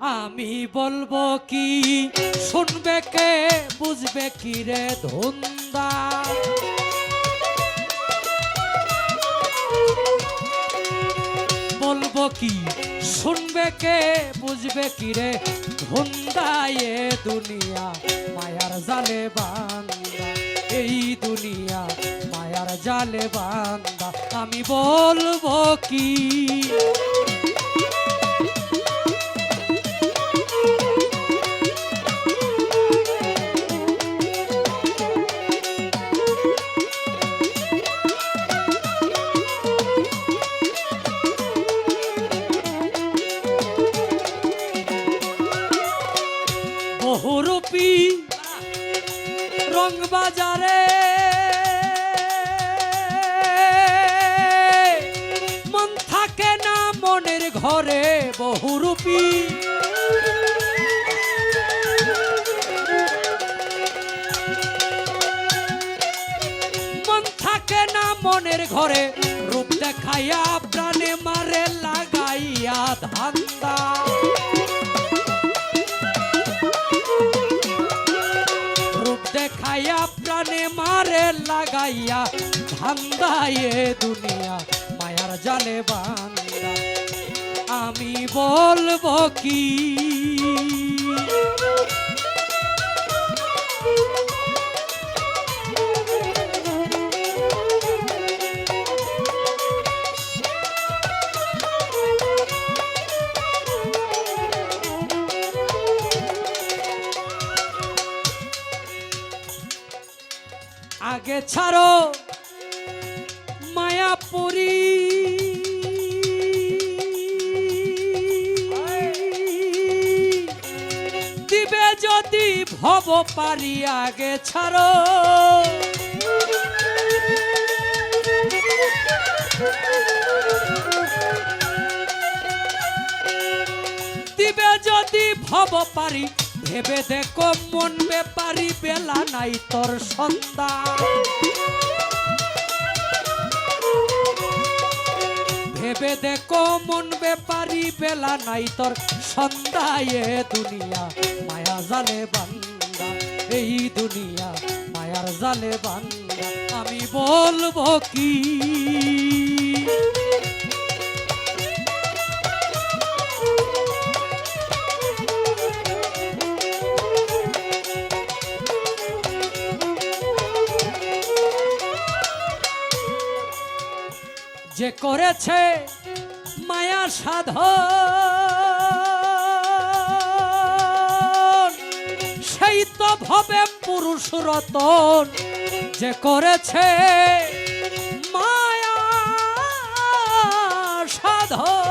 আমি বলব কি? শুনবে কে? বুঝবে কি রে ধুন্দা? বলব কি? শুনবে কে? বুঝবে কি রে ধুন্দা? এ দুনিয়া মায়ার জালে বান্দা। এই দুনিয়া মায়ার জালে বান্দা। আমি বলব কি? মনের ঘরে বহুরূপী মন থাকে না মনের ঘরে, রূপ দেখাইয়া প্রাণে মারে লাগাইয়া ধান্দা। রূপ দেখাইয়া প্রাণে মারে লাগাইয়া ধান্দায়ে দুনিয়া, মায়ার জালে বান্দা। আমি বলব কি? আগে ছাড়ো মায়াপুরী। যদি ভব পারি আগে ছাড়ো। দিবে যদি ভব পারি, ভেবে দেখো মন বেপারি বেলা নাই তোর সন্ধ্যা ভেবে দেখো মন বেপারি বেলা নাই তোর সন্ধ্যায় দুনিয়া, মায়া জালে বান্দা। এই দুনিয়া, মায়ার জালে বান্দা। আমি বলব কি? যে করেছে মায়া সাধন সেই ভবে পুরুষ রতন যে করেছে মায়া সাধন।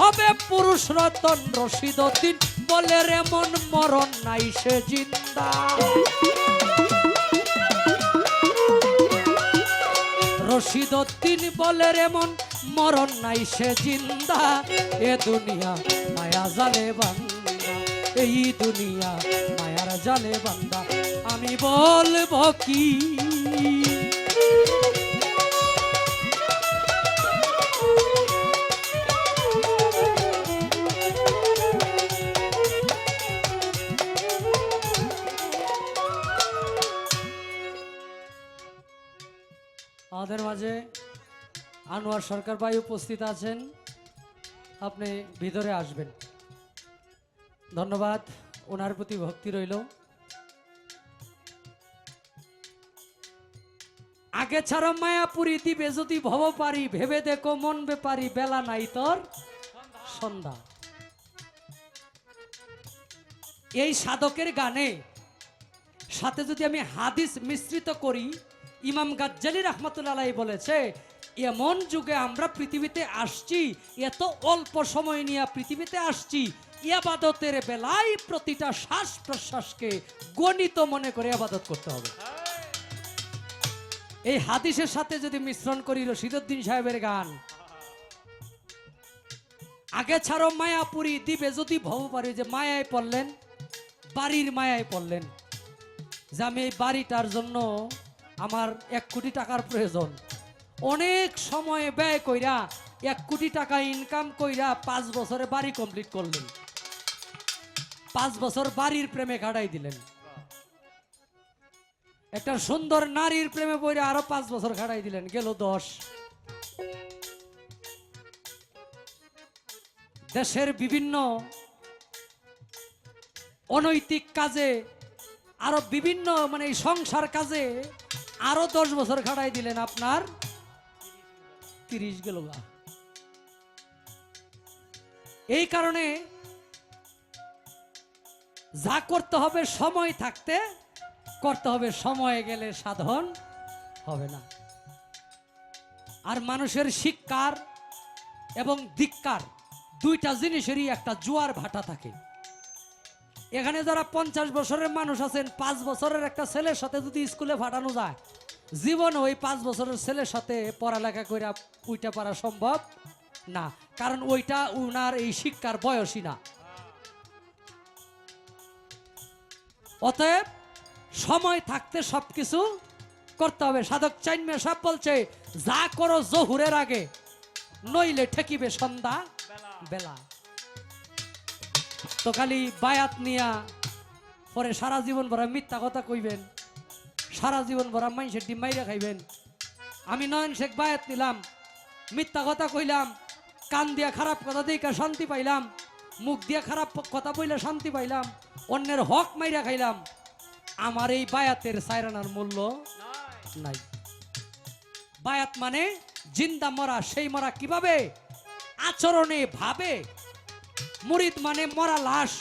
ভবে পুরুষ রতন রশিদ দিন বলে রে মন মরণ নাই সে জিন্দা। রশিদ দিন বলে রে মন মরণ নাই সে জিন্দা। এ দুনিয়া মায়া জালে বান্দা। এই দুনিয়া মায়ার জালে বান্দা। আমি বলব কি? আনোয়ার সরকার ভাই উপস্থিত আছেন। আপনি ভিতরে আসবেন। ধন্যবাদ, ওনার প্রতি ভক্তি রইল। আগে ছাড়া মায়াপুরি দিবে, যদি ভব পারি, ভেবে দেখো মন বেপারি বেলা নাই তোর সন্ধ্যা। এই সাধকের গানে, সাথে যদি আমি হাদিস মিশ্রিত করি, ইমাম গাজ্জালি রহমতুল্লাহ বলেছে এমন যুগে আমরা পৃথিবীতে আসছি, এত অল্প সময় নিয়ে পৃথিবীতে আসছি ইয়াবাদতের বেলায় প্রতিটা শ্বাস প্রশ্বাসকে গণিত মনে করে আবাদত করতে হবে। এই হাদিসের সাথে যদি মিশ্রণ করি রশিদুদ্দিন সাহেবের গান। আগে ছাড়ো মায়াপুরি দ্বীপে যদি ভব পারি যে মায়ায় পড়লেন, বাড়ির মায়ায় পড়লেন, যে আমি এই বাড়িটার জন্য আমার এক কোটি টাকার প্রয়োজন। অনেক সময় ব্যয় কইরা এক কোটি টাকা ইনকাম কইরা পাঁচ বছরে বাড়ি কমপ্লিট করলেন। পাঁচ বছর বাড়ির প্রেমে কাটাই দিলেন। একটা সুন্দর নারীর প্রেমে পড়ে আরও পাঁচ বছর কাটাই দিলেন, গেল দশ। দেশের বিভিন্ন অনৈতিক কাজে, আরও বিভিন্ন মানে সংসার কাজে আরও দশ বছর খাটাই দিলেন আপনার তিরিশ গেল গা। এই কারণে যা করতে হবে সময় থাকতে, করতে হবে সময় গেলে সাধন হবে না আর মানুষের শিক্ষার এবং ধিক্কার দুইটা জিনিসেরই একটা জোয়ার ভাটা থাকে এখানে যারা পঞ্চাশ বছরের মানুষ আছেন, পাঁচ বছরের একটা ছেলের সাথে যদি স্কুলে ফাটানো যায় জীবন ওই পাঁচ বছরের ছেলের সাথে পড়ালেখা করে উইটা পারা সম্ভব? না, কারণ ওইটা উনার এই শিক্ষার বয়সই না। অতএব সময় থাকতে সবকিছু করতে হবে। সাধক চাইনমে সব বলছে, যা করো জহুরের আগে, নইলে ঠেকিবে সন্ধ্যা বেলা। তো খালি বায়াত নিয়া পরে সারা জীবন ভরা মিথ্যা কথা কইবেন। সারা জীবন ভরা মানুষের ডিম মাইরা খাইবেন। আমি নয়ন শেখ বায়াত নিলাম, মিথ্যা কথা কইলাম, কান দিয়া খারাপ কথা দিয়ে শান্তি পাইলাম, মুখ দিয়া খারাপ কথা বইলে শান্তি পাইলাম, অন্যের হক মাইরা খাইলাম। আমার এই বায়াতের সাইরানার মূল্য নাই। বায়াত মানে জিন্দা মরা, সেই মরা কীভাবে? আচরণে ভাবে। মুরিদ মানে মরা লাশ,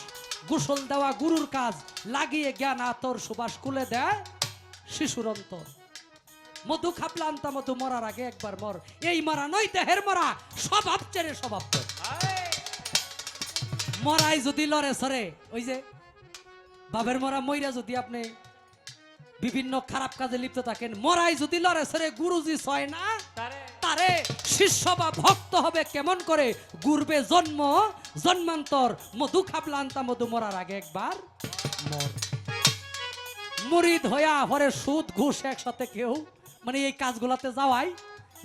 গোসল দেওয়া গুরুর কাজ, লাগিয়ে জ্ঞান আতর সুবাস খুলে দেয়। শিশুর অন্তর মধু খাপলা আনতা মধু মরার আগে একবার মর। এই মরা নই দেহের মরা স্বভাব চেরে স্বভাব। মরাই যদি লড়ে সরে ওই যে বাবের মরা মইরা যদি আপনি বিভিন্ন খারাপ কাজে লিপ্ত থাকেন মরাই যদি লড়ে সরে গুরুজি ছয় না তারে। শিষ্য বা ভক্ত হবে কেমন করে? গুরবে জন্ম জন্মান্তর মধু খাপলা আনতা মধু মরার আগে একবার মর। মুরিদ হইয়া পরে সুদ, ঘুষ একসাথে কেউ মানে এই কাজগুলাতে যাওয়াই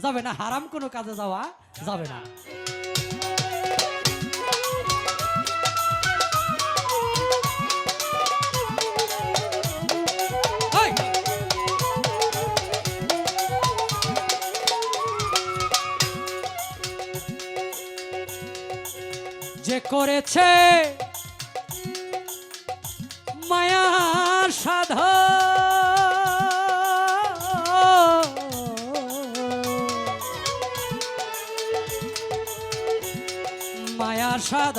যাবে না, হারাম কোনো কাজে যাওয়া যাবে না! যে করেছে সাধ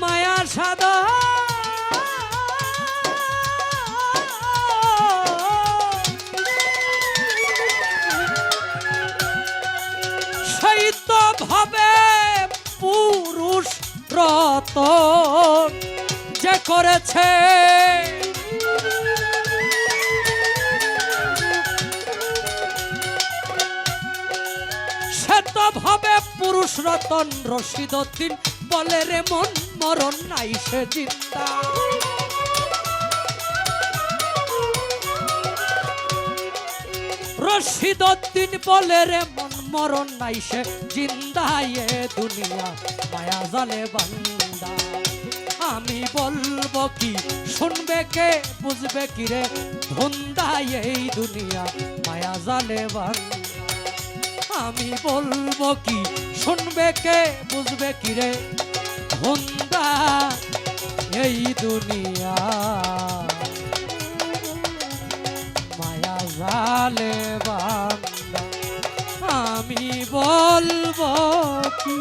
মায়া সাধ শৈত ভাবে পুরুষ রতন যে করেছে ভাবে পুরুষ রতন রশিদুদ্দিন বলে রে মন, মরণ নাই সে জিন্দা। রশিদুদ্দিন বলে রে মন, মরণ নাই সে জিন্দা এ দুনিয়া, মায়া জালে বান্দা। আমি বলব কি, শুনবে কে, বুঝবে কি রে? ধন্দা এই দুনিয়া, মায়া জালে বান্দা। আমি বলব কি? শুনবে কে? বুঝবে কি রে? ধন্দা এই দুনিয়া। মায়া জালে বান্দা, আমি বলব কি?